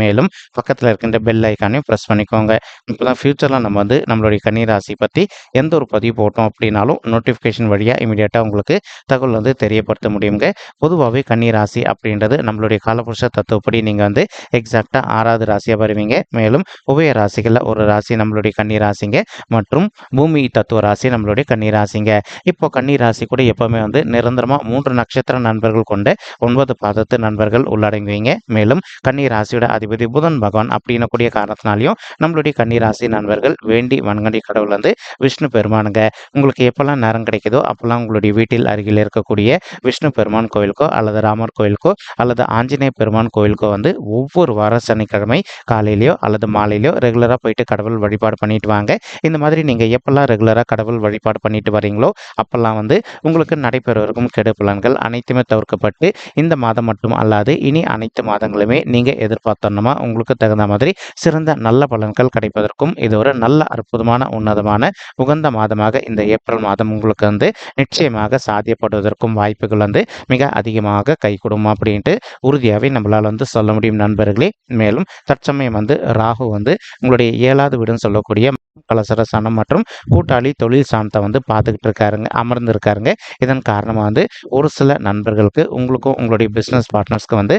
மேலும் பக்கத்தில் இருக்கின்ற பெல் ஐக்கானையும் ப்ரெஸ் பண்ணிக்கோங்க. இப்போ தான் ஃப்யூச்சரில் நம்ம வந்து நம்மளுடைய கன்னிராசி பற்றி எந்த ஒரு பதிவு போட்டோம் அப்படின்னாலும் நோட்டிஃபிகேஷன் வழியாக இமீடியட்டாக உங்களுக்கு தகவல் வந்து தெரியப்படுத்த முடியுங்க. பொதுவாகவே கன்னிராசி அப்படின்றது நம்மளுடைய காலபுருஷ தத்துவப்படி நீங்கள் வந்து எக்ஸாக்டாக ஆறாவது ராசியாக வருவீங்க. மேலும் உபய ராசிகளில் ஒரு ராசி நம்மளுடைய கன்னிராசிங்க மற்றும் பூமி தத்துவ ராசி நம்மளுடைய கன்னிராசிங்க. இப்போ கன்னிராசி கூட எப்போவுமே வந்து நிரந்தரமாக மூன்று நட்சத்திர நண்பர்கள் கொண்ட ஒன்பது பாதத்து நண்பர்கள் உள்ளடங்குவீங்க. மேலும் கன்னிராசியோட அதிபதி புதன் பகவான் அப்படின்னக்கூடிய காரணத்தினாலையும் நம்மளுடைய கன்னிராசி நண்பர்கள் வேண்டி வன்கண்டி கடவுள் வந்து விஷ்ணு பெருமானுங்க. உங்களுக்கு எப்போல்லாம் நேரம் கிடைக்குதோ அப்போல்லாம் உங்களுடைய வீட்டில் அருகில் இருக்கக்கூடிய விஷ்ணு பெருமான் கோயிலுக்கோ அல்லது ராமர் கோயிலுக்கோ அல்லது ஆஞ்சநேய பெருமான் கோயிலுக்கோ வந்து ஒவ்வொரு வார சனிக்கிழமை காலையிலையோ அல்லது மாலையிலையோ ரெகுலராக போயிட்டு கடவுள் வழிபாடு பண்ணிட்டு வாங்க. இந்த மாதிரி நீங்கள் எப்போல்லாம் ரெகுலராக கடவுள் வழிபாடு பண்ணிட்டு வரீங்களோ அப்போல்லாம் வந்து உங்களுக்கு நடைபெறவிருக்கும் கெடு அனைத்துமே தவிர்க்கப்பட்டு இந்த மாதம் மட்டும் அல்லாது இனி அனைத்து மாதங்களுமே நீங்கள் எதிர்பார்த்தோன்னா உங்களுக்கு தகுந்த மாதிரி சிறந்த நல்ல பலன்கள் கிடைப்பதற்கும் இது ஒரு நல்ல அற்புதமான உன்னதமான உகந்த மாதமாக இந்த ஏப்ரல் மாதம் உங்களுக்கு வந்து நிச்சயமாக சாத்தியப்படுவதற்கும் வாய்ப்புகள் வந்து மிக அதிகமாக கைகூடும் அப்படின்ட்டு உறுதியாகவே நம்மளால் வந்து சொல்ல முடியும் நண்பர்களே. மேலும் தற்சமயம் வந்து ராகு வந்து உங்களுடைய ஏழாவது வீடுன்னு சொல்லக்கூடிய கலசர சனம் மற்றும் கூட்டாளி தொழில் சாணத்தை வந்து பார்த்துக்கிட்டு இருக்காருங்க அமர்ந்து இருக்காருங்க இதன் காரணமாக வந்து ஒரு சில நண்பர்களுக்கு உங்களுக்கும் உங்களுடைய பிஸ்னஸ் பார்ட்னர்ஸ்க்கு வந்து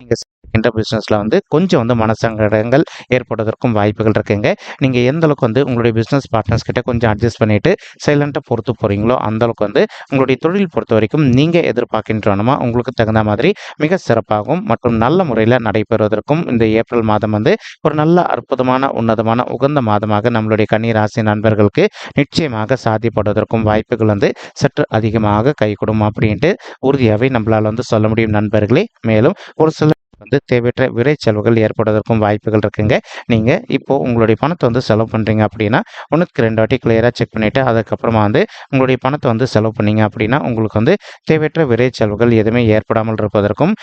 நீங்கள் செய்கின்ற பிஸ்னஸில் வந்து கொஞ்சம் வந்து மனசங்கடங்கள் ஏற்படுவதற்கும் வாய்ப்புகள் இருக்குங்க. நீங்கள் எந்த அளவுக்கு வந்து உங்களுடைய பிஸ்னஸ் பார்ட்னர்ஸ் கிட்ட கொஞ்சம் அட்ஜஸ்ட் பண்ணிவிட்டு சைலண்ட்டாக பொறுத்து போகிறீங்களோ அந்த அளவுக்கு வந்து உங்களுடைய தொழில் பொறுத்த வரைக்கும் நீங்கள் எதிர்பார்க்கின்றனமா உங்களுக்கு தகுந்த மாதிரி மிக சிறப்பாகவும் மற்றும் நல்ல முறையில் நடைபெறுவதற்கும் இந்த ஏப்ரல் மாதம் வந்து ஒரு நல்ல அற்புதமான உன்னதமான உகந்த மாதமாக நம்மளுடைய கன்னிராசி நண்பர்களுக்கு நிச்சயமாக சாத்தியப்படுவதற்கும் வாய்ப்புகள் வந்து சற்று அதிகமாக கைகூடும் அப்படின்ட்டு உறுதியாகவே நம்மளால் வந்து சொல்ல முடியும் நண்பர்களே. மேலும் ஒரு சில வந்து தேவையற்ற விரை செலவுகள் ஏற்படுவதற்கும் வாய்ப்புகள் இருக்குங்க. நீங்கள் இப்போது உங்களுடைய பணத்தை வந்து செலவு பண்ணுறீங்க அப்படின்னா ஒன்றுக்கு ரெண்டு வாட்டி கிளியராக செக் பண்ணிவிட்டு அதுக்கப்புறமா வந்து உங்களுடைய பணத்தை வந்து செலவு பண்ணீங்க அப்படின்னா உங்களுக்கு வந்து தேவையற்ற விரை செலவுகள் எதுவுமே ஏற்படாமல் இருப்பதற்கும்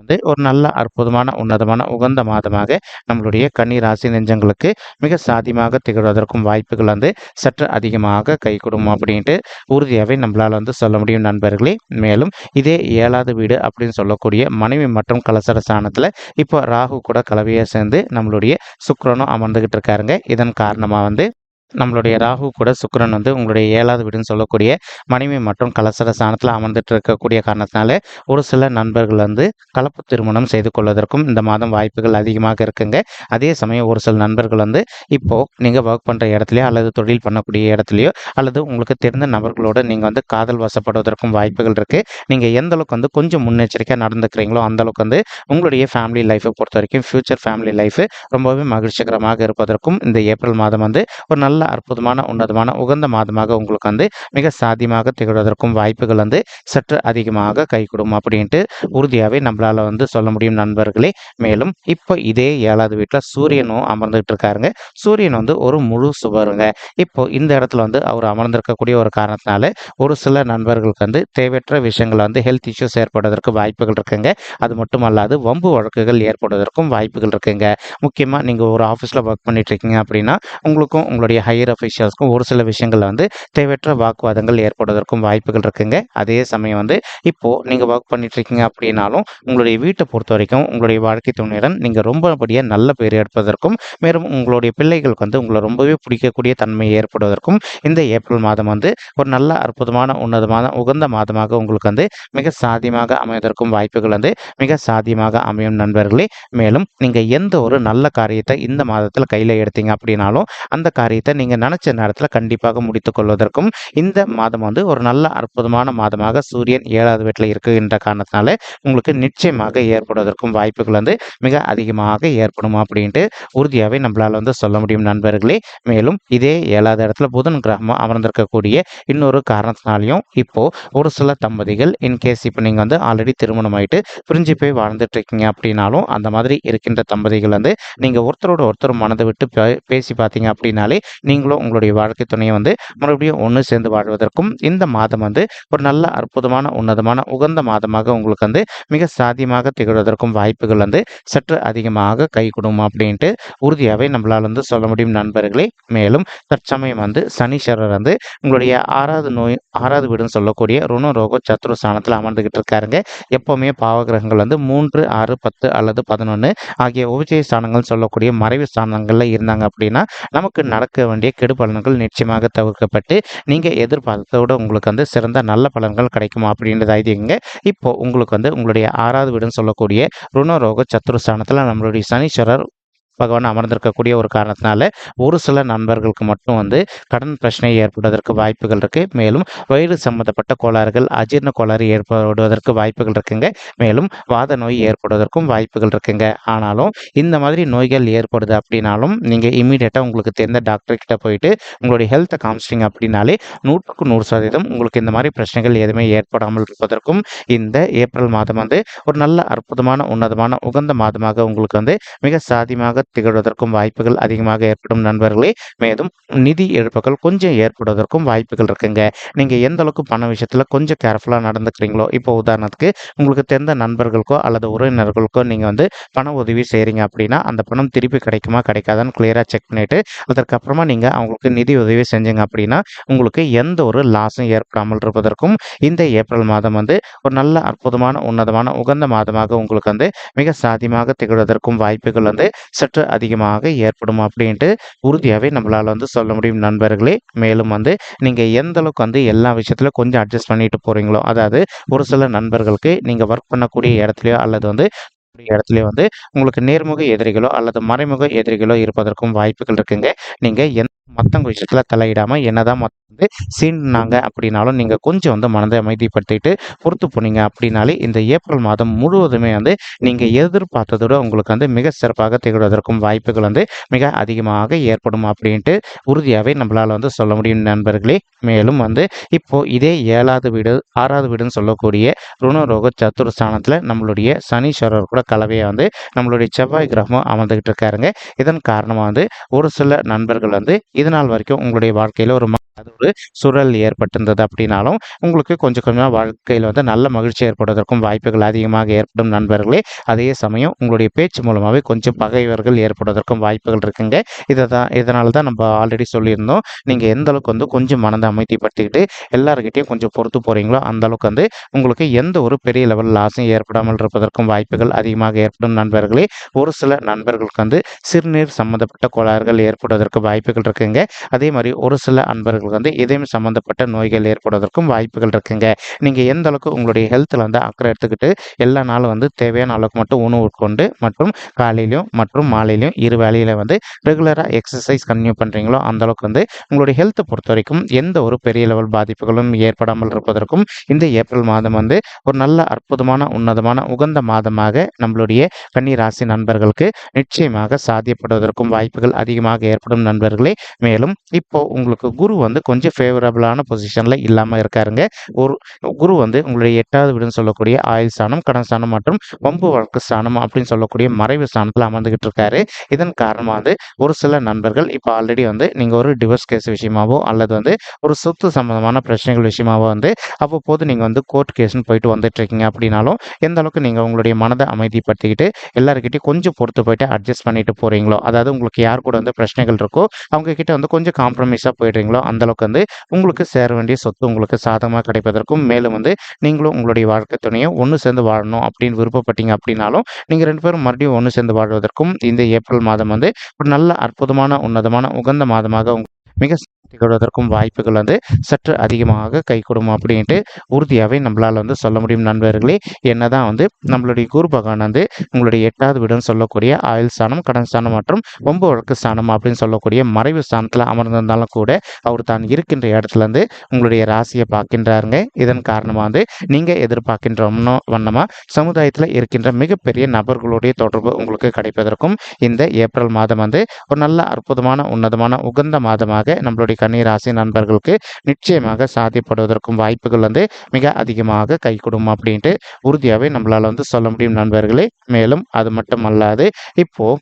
வந்து ஒரு நல்ல அற்புதமான உன்னதமான உகந்த மாதமாக நம்மளுடைய கன்னி ராசி நெஞ்சங்களுக்கு மிக சாதியமாக திகழ்வதற்கும் வாய்ப்புகள் வந்து சற்று அதிகமாக கைகூடும் அப்படின்ட்டு உறுதியாகவே நம்மளால் வந்து சொல்ல முடியும் நண்பர்களே. மேலும் இதே ஏழாவது வீடு அப்படின்னு சொல்லக்கூடிய மனைவி மற்றும் கலசர ஸ்தானத்தில் இப்போ ராகு கூட கலவையாக சேர்ந்து நம்மளுடைய சுக்கரனும் அமர்ந்துகிட்டு இருக்காருங்க. இதன் காரணமாக வந்து நம்மளுடைய ராகு கூட சுக்கரன் வந்து உங்களுடைய ஏழாவது வீடுன்னு சொல்லக்கூடிய மனைவி மற்றும் கலசர ஸ்தானத்தில் அமர்ந்துட்டு இருக்கக்கூடிய காரணத்தினால ஒரு சில நண்பர்கள் வந்து கலப்பு திருமணம் செய்து கொள்வதற்கும் இந்த மாதம் வாய்ப்புகள் அதிகமாக இருக்குங்க. அதே சமயம் ஒரு சில நண்பர்கள் வந்து இப்போ நீங்கள் ஒர்க் பண்ணுற இடத்துலையோ அல்லது தொழில் பண்ணக்கூடிய இடத்துலையோ அல்லது உங்களுக்கு தெரிந்த நபர்களோட நீங்கள் வந்து காதல் வசப்படுவதற்கும் வாய்ப்புகள் இருக்குது நீங்கள் எந்த அளவுக்கு வந்து கொஞ்சம் முன்னெச்சரிக்கையாக நடந்துக்கிறீங்களோ அந்த அளவுக்கு வந்து உங்களுடைய ஃபேமிலி லைஃப்பை பொறுத்த வரைக்கும் ஃப்யூச்சர் ஃபேமிலி லைஃப் ரொம்பவே மகிழ்ச்சிகரமாக இருப்பதற்கும் இந்த ஏப்ரல் மாதம் வந்து ஒரு நல்ல அற்புதமான உன்னதமான உகந்த மாதமாக உங்களுக்கு வந்து மிக சாத்தியமாக திகழ்வதற்கும் வாய்ப்புகள் வந்து சற்று அதிகமாக கைகூடும் அப்படின்ட்டு உறுதியாகவே நம்மளால் வந்து சொல்ல முடியும் நண்பர்களே. மேலும் இப்போ இதே ஏழாவது வீட்டில் சூரியனும் அமர்ந்துகிட்டு இருக்காருங்க. சூரியன் வந்து ஒரு முழு சுவருங்க. இப்போ இந்த இடத்துல வந்து அவர் அமர்ந்திருக்கக்கூடிய ஒரு காரணத்தினால ஒரு சில நண்பர்களுக்கு வந்து தேவையற்ற விஷயங்கள் வந்து ஹெல்த் இஷ்யூஸ் ஏற்படுவதற்கு வாய்ப்புகள் இருக்குங்க. அது மட்டும் அல்லாது வம்பு வழக்குகள் ஏற்படுவதற்கும் வாய்ப்புகள் இருக்குங்க. முக்கியமாக நீங்கள் ஒரு ஆஃபீஸில் ஒர்க் பண்ணிட்டு இருக்கீங்க அப்படின்னா உங்களுக்கும் உங்களுடைய ஹையர் அஃபிஷியல்ஸ்க்கும் ஒரு சில விஷயங்களில் வந்து தேவையற்ற வாக்குவாதங்கள் ஏற்படுவதற்கும் வாய்ப்புகள் இருக்குங்க. அதே சமயம் வந்து இப்போது நீங்கள் ஒர்க் பண்ணிட்டுருக்கீங்க அப்படின்னாலும் உங்களுடைய வீட்டை பொறுத்த வரைக்கும் உங்களுடைய வாழ்க்கை துணையுடன் நீங்கள் ரொம்பபடியாக நல்ல பேர் எடுப்பதற்கும் மேலும் உங்களுடைய பிள்ளைகளுக்கு வந்து உங்களை ரொம்பவே பிடிக்கக்கூடிய தன்மை ஏற்படுவதற்கும் இந்த ஏப்ரல் மாதம் வந்து ஒரு நல்ல அற்புதமான உன்னதமான உகந்த மாதமாக உங்களுக்கு வந்து மிக சாதியமாக அமைவதற்கும் வாய்ப்புகள் வந்து மிக சாதியமாக அமையும் நண்பர்களே. மேலும் நீங்கள் எந்த ஒரு நல்ல காரியத்தை இந்த மாதத்தில் கையில் எடுத்தீங்க அப்படின்னாலும் அந்த காரியத்தை நீங்கள் நினச்ச நேரத்தில் கண்டிப்பாக முடித்து கொள்வதற்கும் இந்த மாதம் வந்து ஒரு நல்ல அற்புதமான மாதமாக சூரியன் ஏழாவது வீட்டில் இருக்குகின்ற காரணத்தினால உங்களுக்கு நிச்சயமாக ஏற்படுவதற்கும் வாய்ப்புகள் வந்து மிக அதிகமாக ஏற்படும் அப்படின்ட்டு உறுதியாகவே நம்மளால் வந்து சொல்ல முடியும் நண்பர்களே. மேலும் இதே ஏழாவது இடத்துல புதன் கிரகம் அமர்ந்திருக்கக்கூடிய இன்னொரு காரணத்தினாலையும் இப்போ ஒரு சில தம்பதிகள் இன்கேஸ் இப்போ நீங்கள் வந்து ஆல்ரெடி திருமணம் ஆயிட்டு பிரிஞ்சு போய் வாழ்ந்துட்டு இருக்கீங்க அப்படின்னாலும் அந்த மாதிரி இருக்கின்ற தம்பதிகள் வந்து நீங்கள் ஒருத்தரோட ஒருத்தர் மனதை விட்டு பே- பேசி பார்த்தீங்க அப்படின்னாலே நீங்களும் உங்களுடைய வாழ்க்கை துணையை வந்து மறுபடியும் ஒன்று சேர்ந்து வாழ்வதற்கும் இந்த மாதம் வந்து ஒரு நல்ல அற்புதமான உன்னதமான உகந்த மாதமாக உங்களுக்கு வந்து மிக சாத்தியமாக திகழ்வதற்கும் வாய்ப்புகள் வந்து சற்று அதிகமாக கை கொடுக்கும் அப்படின்ட்டு உறுதியாகவே நம்மளால் வந்து சொல்ல முடியும் நண்பர்களே. மேலும் தற்சமயம் வந்து சனீஸ்வரர் வந்து உங்களுடைய ஆறாவது நோய் ஆறாவது வீடுன்னு சொல்லக்கூடிய ருண ரோக சத்ரு ஸ்தானத்தில் அமர்ந்துகிட்டு இருக்காருங்க. எப்போவுமே பாவகிரகங்கள் வந்து மூன்று ஆறு பத்து அல்லது பதினொன்று ஆகிய உபஜய ஸ்தானங்கள் சொல்லக்கூடிய மறைவு ஸ்தானங்களில் இருந்தாங்க அப்படின்னா நமக்கு நடக்க வேண்டிய கெடு பலன்கள் நிச்சயமாக தவிர்க்கப்பட்டு நீங்கள் எதிர்பார்த்ததோட உங்களுக்கு வந்து சிறந்த நல்ல பலன்கள் கிடைக்கும் அப்படின்றது ஐதீகங்க இப்போ உங்களுக்கு வந்து உங்களுடைய ஆறாவது வீடுன்னு சொல்லக்கூடிய ருணரோக சத்துருஸ்தானத்தில் நம்மளுடைய சனீஸ்வரர் பகவான் அமர்ந்திருக்கக்கூடிய ஒரு காரணத்தினால ஒரு சில நண்பர்களுக்கு மட்டும் வந்து கடன் பிரச்சனை ஏற்படுவதற்கு வாய்ப்புகள் இருக்கு. மேலும் வயிறு சம்பந்தப்பட்ட கோளாறுகள் அஜீரண கோளாறு ஏற்படுவதற்கு வாய்ப்புகள் இருக்குங்க. மேலும் வாத நோய் ஏற்படுவதற்கும் வாய்ப்புகள் இருக்குங்க. ஆனாலும் இந்த மாதிரி நோய்கள் ஏற்படுது அப்படின்னாலும் நீங்கள் இமீடியட்டாக உங்களுக்கு தெரிந்த டாக்டர் கிட்ட போயிட்டு உங்களுடைய ஹெல்த்தை காமிச்சிட்டிங்க அப்படின்னாலே நூற்றுக்கு நூறு சதவீதம் உங்களுக்கு இந்த மாதிரி பிரச்சனைகள் எதுவுமே ஏற்படாமல் இருப்பதற்கும் இந்த ஏப்ரல் மாதம் வந்து ஒரு நல்ல அற்புதமான உன்னதமான உகந்த மாதமாக உங்களுக்கு வந்து மிக சாதியமாக திகழ்வதற்கும் வாய்ப்புகள் அதிகமாக ஏற்படும் நண்பர்களே. மேலும் நிதி இழப்புகள் கொஞ்சம் ஏற்படுவதற்கும் வாய்ப்புகள் இருக்குங்க. நீங்கள் எந்த அளவுக்கு பண விஷயத்தில் கொஞ்சம் கேர்ஃபுல்லாக நடந்துக்கிறீங்களோ இப்போ உதாரணத்துக்கு உங்களுக்கு தெரிந்த நண்பர்களுக்கோ அல்லது உறவினர்களுக்கோ நீங்கள் வந்து பண உதவி செய்கிறீங்க அப்படின்னா அந்த பணம் திருப்பி கிடைக்குமா கிடைக்காதான்னு கிளியராக செக் பண்ணிவிட்டு அதற்கப்புறமா நீங்கள் அவங்களுக்கு நிதி உதவி செஞ்சீங்க அப்படின்னா உங்களுக்கு எந்த ஒரு லாஸும் ஏற்படாமல் இருப்பதற்கும் இந்த ஏப்ரல் மாதம் வந்து ஒரு நல்ல அற்புதமான உன்னதமான உகந்த மாதமாக உங்களுக்கு வந்து மிக சாத்தியமாக திகழ்வதற்கும் வாய்ப்புகள் வந்து சற்று அதிகமாக ஏற்படும் அப்படின்ட்டு உறுதியாகவே நம்மளால் வந்து சொல்ல முடியும் நண்பர்களே. மேலும் வந்து நீங்கள் எந்த அளவுக்கு வந்து எல்லா விஷயத்துலையும் கொஞ்சம் அட்ஜஸ்ட் பண்ணிட்டு போகிறீங்களோ அதாவது ஒரு சில நண்பர்களுக்கு நீங்கள் ஒர்க் பண்ணக்கூடிய இடத்துலையோ அல்லது வந்து கூடிய இடத்துலயே வந்து உங்களுக்கு நேர்முக எதிரிகளோ அல்லது மறைமுக எதிரிகளோ இருப்பதற்கும் வாய்ப்புகள் இருக்குங்க. நீங்கள் எந்த மற்றவங்க விஷயத்தில் தலையிடாமல் என்னதான் மத்த வந்து சீண்டினாங்க அப்படின்னாலும் நீங்கள் கொஞ்சம் வந்து மனதை அமைதிப்படுத்திட்டு பொறுத்து போனீங்க அப்படின்னாலே இந்த ஏப்ரல் மாதம் முழுவதுமே வந்து நீங்கள் எதிர்பார்த்ததோட உங்களுக்கு வந்து மிக சிறப்பாக திகழ்வதற்கும் வாய்ப்புகள் வந்து மிக அதிகமாக ஏற்படும் அப்படின்ட்டு உறுதியாகவே நம்மளால் வந்து சொல்ல முடியும் நண்பர்களே. மேலும் வந்து இப்போது இதே ஏழாவது வீடு ஆறாவது வீடுன்னு சொல்லக்கூடிய ருணரோக சத்துருஸ்தானத்தில் நம்மளுடைய சனீஸ்வரர் கூட கலவையை வந்து நம்மளுடைய செவ்வாய் கிரகமும் அமர்ந்துகிட்டு இருக்காருங்க. இதன் காரணமாக வந்து ஒரு சில நண்பர்கள் வந்து இது நாள் வரைக்கும் உங்களுடைய வாழ்க்கையில் ஒரு ம- அது ஒரு சுழல் ஏற்பட்டிருந்தது அப்படின்னாலும் உங்களுக்கு கொஞ்சம் கொஞ்சமாக வாழ்க்கையில் வந்து நல்ல மகிழ்ச்சி ஏற்படுவதற்கும் வாய்ப்புகள் அதிகமாக ஏற்படும் நண்பர்களே. அதே சமயம் உங்களுடைய பேச்சு மூலமாகவே கொஞ்சம் பகைவர்கள் ஏற்படுவதற்கும் வாய்ப்புகள் இருக்குங்க. இதை தான் இதனால தான் நம்ம ஆல்ரெடி சொல்லியிருந்தோம். நீங்கள் எந்த அளவுக்கு வந்து கொஞ்சம் மனதை அமைதிப்படுத்திக்கிட்டு எல்லாருக்கிட்டையும் கொஞ்சம் பொறுத்து போகிறீங்களோ அந்த அளவுக்கு வந்து உங்களுக்கு எந்த ஒரு பெரிய லெவல் லாஸும் ஏற்படாமல் இருப்பதற்கும் வாய்ப்புகள் அதிகமாக ஏற்படும் நண்பர்களே. ஒரு சில நண்பர்களுக்கு வந்து சிறுநீர் சம்மந்தப்பட்ட கோளாறுகள் ஏற்படுவதற்கு வாய்ப்புகள் இருக்குங்க. அதே மாதிரி ஒரு சில உங்களுக்கு வந்து இதயம் சம்மந்தப்பட்ட நோய்கள் ஏற்படுவதற்கும் வாய்ப்புகள் இருக்குங்க. நீங்கள் எந்த அளவுக்கு உங்களுடைய ஹெல்த்தில் வந்து அக்கறை எடுத்துக்கிட்டு எல்லா நாளும் வந்து தேவையான அளவுக்கு மட்டும் உணவு உட்கொண்டு மற்றும் காலையிலையும் மற்றும் மாலையிலையும் இரு வேளையில வந்து ரெகுலராக எக்ஸசைஸ் கன்டினியூ பண்ணுறீங்களோ அந்த அளவுக்கு வந்து உங்களுடைய ஹெல்த்தை பொறுத்த வரைக்கும் எந்த ஒரு பெரிய லெவல் பாதிப்புகளும் ஏற்படாமல் இருப்பதற்கும் இந்த ஏப்ரல் மாதம் வந்து ஒரு நல்ல அற்புதமான உன்னதமான உகந்த மாதமாக நம்மளுடைய கன்னி ராசி நண்பர்களுக்கு நிச்சயமாக சாத்தியப்படுவதற்கும் வாய்ப்புகள் அதிகமாக ஏற்படும் நண்பர்களே. மேலும் இப்போ உங்களுக்கு குரு வந்து வந்து கொஞ்சம் ஃபேவரபிளான பொசிஷனில் இல்லாமல் இருக்காருங்க. ஒரு குரு வந்து உங்களுடைய எட்டாவது வீடுன்னு சொல்லக்கூடிய ஆயுள் ஸ்தானம் கடன் ஸ்தானம் மற்றும் வம்பு வழக்கு ஸ்தானம் அப்படின்னு சொல்லக்கூடிய மறைவு ஸ்தானத்தில் அமர்ந்துகிட்டு இருக்காரு. இதன் காரணமாக வந்து ஒரு சில நண்பர்கள் இப்போ ஆல்ரெடி வந்து நீங்கள் ஒரு டிவோர்ஸ் கேஸ் விஷயமாவோ அல்லது வந்து ஒரு சொத்து சம்பந்தமான பிரச்சனைகள் விஷயமாவோ வந்து அவ்வப்போது நீங்கள் வந்து கோர்ட் கேஸ்னு போயிட்டு வந்துட்டு இருக்கீங்க அப்படின்னாலும் எந்த அளவுக்கு நீங்கள் உங்களுடைய மனதை அமைதிப்படுத்திக்கிட்டு எல்லாருக்கிட்டையும் கொஞ்சம் பொறுத்து போயிட்டு அட்ஜஸ்ட் பண்ணிட்டு போகிறீங்களோ அதாவது உங்களுக்கு யார் கூட வந்து பிரச்சனைகள் இருக்கோ அவங்க கிட்ட வந்து கொஞ்சம் காம்ப்ரமைஸாக போயிடுறீங்களோ அந்த அளவுக்கு வந்து உங்களுக்கு சேர வேண்டிய சொத்து உங்களுக்கு சாதகமாக கிடைப்பதற்கும் மேலும் வந்து நீங்களும் உங்களுடைய வாழ்க்கை துணையும் ஒன்று சேர்ந்து வாழணும் அப்படின்னு விருப்பப்பட்டீங்க அப்படின்னாலும் நீங்கள் ரெண்டு பேரும் மறுபடியும் ஒன்று சேர்ந்து வாழ்வதற்கும் இந்த ஏப்ரல் மாதம் வந்து ஒரு நல்ல அற்புதமான உன்னதமான உகந்த மாதமாக உங்க- மிக திகழ்வதற்கும் வாய்ப்புகள் வந்து சற்று அதிகமாக கைகூடும் அப்படின்ட்டு உறுதியாகவே நம்மளால் வந்து சொல்ல முடியும் நண்பர்களே. என்னதான் வந்து நம்மளுடைய குரு பகவான் வந்து உங்களுடைய எட்டாவது வீடுன்னு சொல்லக்கூடிய ஆயுள் ஸ்தானம் கடன் ஸ்தானம் மற்றும் ஒம்பு வழக்கு ஸ்தானம் அப்படின்னு சொல்லக்கூடிய மறைவு ஸ்தானத்தில் அமர்ந்திருந்தாலும் கூட அவர் தான் இருக்கின்ற இடத்துல இருந்து உங்களுடைய ராசியை பார்க்கின்றாருங்க. இதன் காரணமாக வந்து நீங்கள் எதிர்பார்க்கின்ற வண்ணமாக சமுதாயத்தில் இருக்கின்ற மிகப்பெரிய நபர்களுடைய தொடர்பு உங்களுக்கு கிடைப்பதற்கும் இந்த ஏப்ரல் மாதம் வந்து ஒரு நல்ல அற்புதமான உன்னதமான உகந்த மாதமாக நம்மளுடைய கன்னிராசி நண்பர்களுக்கு நிச்சயமாக சாதிப்படுவதற்கும் வாய்ப்புகள் வந்து மிக அதிகமாக கை கொடுக்கும் அப்படின்ட்டு உறுதியாகவே நம்மளால் வந்து சொல்ல முடியும் நண்பர்களே. மேலும் அது மட்டும் அல்லாது இப்போது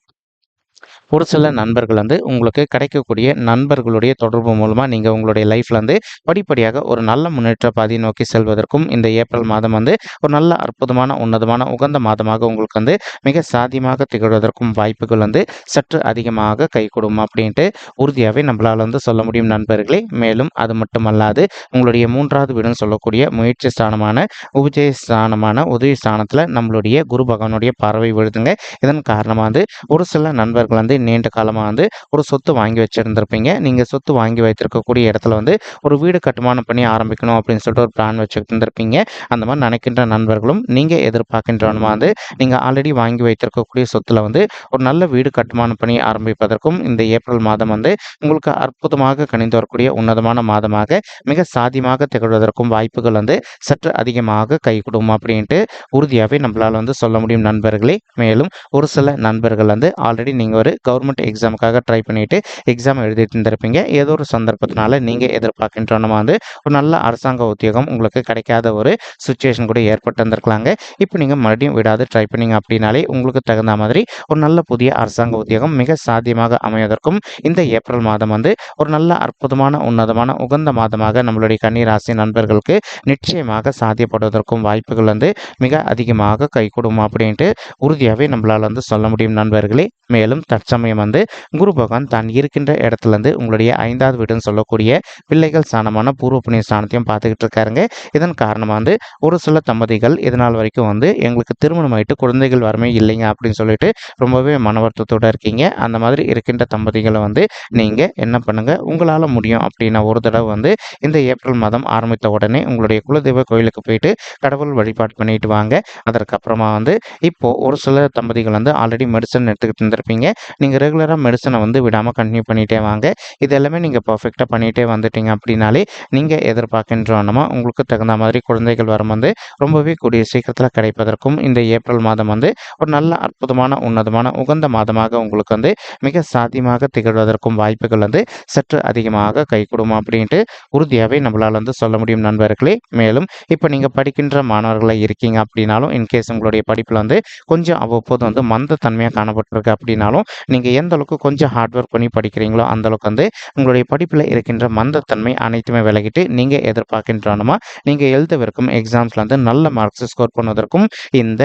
ஒரு சில நண்பர்கள் வந்து உங்களுக்கு கிடைக்கக்கூடிய நண்பர்களுடைய தொடர்பு மூலமாக நீங்கள் உங்களுடைய லைஃப்பில் வந்து படிப்படியாக ஒரு நல்ல முன்னேற்ற பாதையை நோக்கி செல்வதற்கும் இந்த ஏப்ரல் மாதம் வந்து ஒரு நல்ல அற்புதமான உன்னதமான உகந்த மாதமாக உங்களுக்கு வந்து மிக சாத்தியமாக திகழ்வதற்கும் வாய்ப்புகள் வந்து சற்று அதிகமாக கை கொடுக்கும் அப்படின்ட்டு உறுதியாகவே நம்மளால் வந்து சொல்ல முடியும் நண்பர்களே. மேலும் அது மட்டுமல்லாது உங்களுடைய மூன்றாவது வீடுன்னு சொல்லக்கூடிய முயற்சி ஸ்தானமான உபஜய ஸ்தானமான உதவி ஸ்தானத்தில் நம்மளுடைய குரு பகவானுடைய பறவை விழுதுங்க. இதன் காரணமாக வந்து ஒரு சில நண்பர்கள் வந்து நீண்ட காலமாக வந்து ஒரு சொத்து வாங்கி வச்சுருந்துருப்பீங்க. நீங்கள் சொத்து வாங்கி வைத்திருக்கக்கூடிய இடத்துல வந்து ஒரு வீடு கட்டுமானம் பண்ணி ஆரம்பிக்கணும் அப்படின்னு சொல்லிட்டு ஒரு பிளான் வச்சுட்டு இருந்திருப்பீங்க அந்த மாதிரி நினைக்கின்ற நண்பர்களும் நீங்கள் எதிர்பார்க்கின்றவனுமா வந்து நீங்கள் ஆல்ரெடி வாங்கி வைத்திருக்கக்கூடிய சொத்தில் வந்து ஒரு நல்ல வீடு கட்டுமானம் பண்ணி ஆரம்பிப்பதற்கும் இந்த ஏப்ரல் மாதம் வந்து உங்களுக்கு அற்புதமாக கணிந்து வரக்கூடிய உன்னதமான மாதமாக மிக சாதியமாக திகழ்வதற்கும் வாய்ப்புகள் வந்து சற்று அதிகமாக கை அப்படின்ட்டு உறுதியாகவே நம்மளால் வந்து சொல்ல முடியும் நண்பர்களே. மேலும் ஒரு சில நண்பர்கள் வந்து ஆல்ரெடி நீங்கள் ஒரு கவர்மெண்ட் எக்ஸாமுக்காக ட்ரை பண்ணிவிட்டு எக்ஸாம் எழுதிட்டு இருந்திருப்பீங்க. ஏதோ ஒரு சந்தர்ப்பத்தினால நீங்கள் எதிர்பார்க்கின்ற வந்து ஒரு நல்ல அரசாங்க உத்தியோகம் உங்களுக்கு கிடைக்காத ஒரு சுச்சுவேஷன் கூட ஏற்பட்டு இருந்திருக்கலாங்க. இப்போ நீங்கள் மறுபடியும் விடாது ட்ரை பண்ணிங்க அப்படின்னாலே உங்களுக்கு தகுந்த மாதிரி ஒரு நல்ல புதிய அரசாங்க உத்தியோகம் மிக சாத்தியமாக அமைவதற்கும் இந்த ஏப்ரல் மாதம் வந்து ஒரு நல்ல அற்புதமான உன்னதமான உகந்த மாதமாக நம்மளுடைய கன்னிராசி நண்பர்களுக்கு நிச்சயமாக சாத்தியப்படுவதற்கும் வாய்ப்புகள் வந்து மிக அதிகமாக கைகூடும் அப்படின்ட்டு உறுதியாகவே நம்மளால் வந்து சொல்ல முடியும் நண்பர்களே. மேலும் தற்சமயம் வந்து குரு பகவான் தான் இருக்கின்ற இடத்துலேருந்து உங்களுடைய ஐந்தாவது வீடுன்னு சொல்லக்கூடிய பிள்ளைகள் ஸ்தானமான பூர்வ புண்ணிய ஸ்தானத்தையும் பார்த்துக்கிட்டு இருக்காருங்க. இதன் காரணமாக வந்து ஒரு சில தம்பதிகள் இதனால் வரைக்கும் வந்து எங்களுக்கு திருமணம் ஆகிட்டு குழந்தைகள் வரமே இல்லைங்க அப்படின்னு சொல்லிட்டு ரொம்பவே மன வருத்தத்தோடு இருக்கீங்க. அந்த மாதிரி இருக்கின்ற தம்பதிகளை வந்து நீங்கள் என்ன பண்ணுங்கள் உங்களால் முடியும் அப்படின்னா ஒரு தடவை வந்து இந்த ஏப்ரல் மாதம் ஆரம்பித்த உடனே உங்களுடைய குலதெய்வ கோயிலுக்கு போயிட்டு கடவுள் வழிபாடு பண்ணிட்டு வாங்க. அதற்கப்புறமா வந்து இப்போது ஒரு சில தம்பதிகள் வந்து ஆல்ரெடி மெடிசன் எடுத்துக்கிட்டு இருந்திருப்பீங்க. நீங்கள் நீங்கள் ரெகுலராக மெடிசனை வந்து விடாமல் கண்டினியூ பண்ணிகிட்டே வாங்க. இது எல்லாமே நீங்கள் பர்ஃபெக்டாக பண்ணிகிட்டே வந்துட்டீங்க அப்படின்னாலே நீங்கள் எதிர்பார்க்கின்றோன்னா உங்களுக்கு தகுந்த மாதிரி குழந்தைகள் வரும் வந்து ரொம்பவே கூடிய சீக்கிரத்தில் கிடைப்பதற்கும் இந்த ஏப்ரல் மாதம் வந்து ஒரு நல்ல அற்புதமான உன்னதமான உகந்த மாதமாக உங்களுக்கு வந்து மிக சாத்தியமாக திகழ்வதற்கும் வாய்ப்புகள் வந்து சற்று அதிகமாக கைகூடும் அப்படின்ட்டு உறுதியாகவே நம்மளால் வந்து சொல்ல முடியும் நண்பர்களே. மேலும் இப்போ நீங்கள் படிக்கின்ற மாணவர்களாக இருக்கீங்க அப்படின்னாலும் இன்கேஸ் உங்களுடைய படிப்பில் வந்து கொஞ்சம் அவ்வப்போது வந்து மந்த தன்மையாக காணப்பட்டிருக்கு அப்படின்னாலும் நீங்கள் எந்த அளவுக்கு கொஞ்சம் ஹார்ட் ஒர்க் பண்ணி படிக்கிறீங்களோ அந்தளவுக்கு வந்து உங்களுடைய படிப்பில் இருக்கின்ற மந்தத்தன்மை அனைத்துமே விலகிட்டு நீங்கள் எதிர்பார்க்கின்றனமா நீங்கள் எழுதவிருக்கும் எக்ஸாம்ஸில் வந்து நல்ல மார்க்ஸ் ஸ்கோர் பண்ணுவதற்கும் இந்த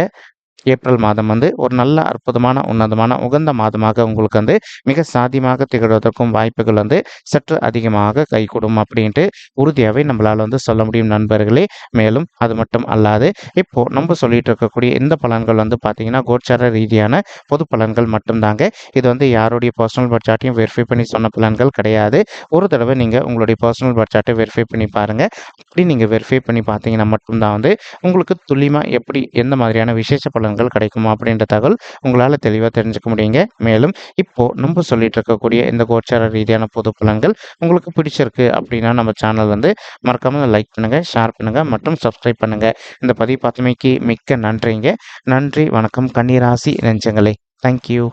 ஏப்ரல் மாதம் வந்து ஒரு நல்ல அற்புதமான உன்னதமான உகந்த மாதமாக உங்களுக்கு வந்து மிக சாத்தியமாக திகழ்வதற்கும் வாய்ப்புகள் வந்து சற்று அதிகமாக கைகூடும் அப்படின்ட்டு உறுதியாகவே நம்மளால் வந்து சொல்ல முடியும் நண்பர்களே. மேலும் அது மட்டும் அல்லாது இப்போ நம்ம சொல்லிட்டு இருக்கக்கூடிய இந்த பலன்கள் வந்து பார்த்தீங்கன்னா கோச்சார ரீதியான பொது பலன்கள் மட்டும்தாங்க. இது வந்து யாருடைய பர்சனல் பட்ஜாட்டையும் வெரிஃபை பண்ணி சொன்ன பலன்கள் கிடையாது. ஒரு தடவை நீங்கள் உங்களுடைய பர்சனல் பட்ஜாட்டை வெரிஃபை பண்ணி பாருங்கள் அப்படி நீங்கள் வெரிஃபை பண்ணி பார்த்தீங்கன்னா மட்டும்தான் வந்து உங்களுக்கு துல்லியமாக எப்படி எந்த மாதிரியான விசேஷ பலன் பலன்கள் கிடைக்குமா அப்படின்ற தகவல் உங்களால் தெளிவாக தெரிஞ்சுக்க முடியுங்க. மேலும் இப்போது நம்ம சொல்லிட்டு இருக்கக்கூடிய இந்த கோச்சார ரீதியான பொது பலன்கள் உங்களுக்கு பிடிச்சிருக்கு அப்படின்னா நம்ம சேனல் வந்து மறக்காமல் லைக் பண்ணுங்கள் ஷேர் பண்ணுங்கள் மற்றும் சப்ஸ்கிரைப் பண்ணுங்கள் இந்த பதிவு பார்த்தமைக்கு மிக்க நன்றிங்க. நன்றி வணக்கம். கன்னிராசி நெஞ்சங்களே. தேங்க்யூ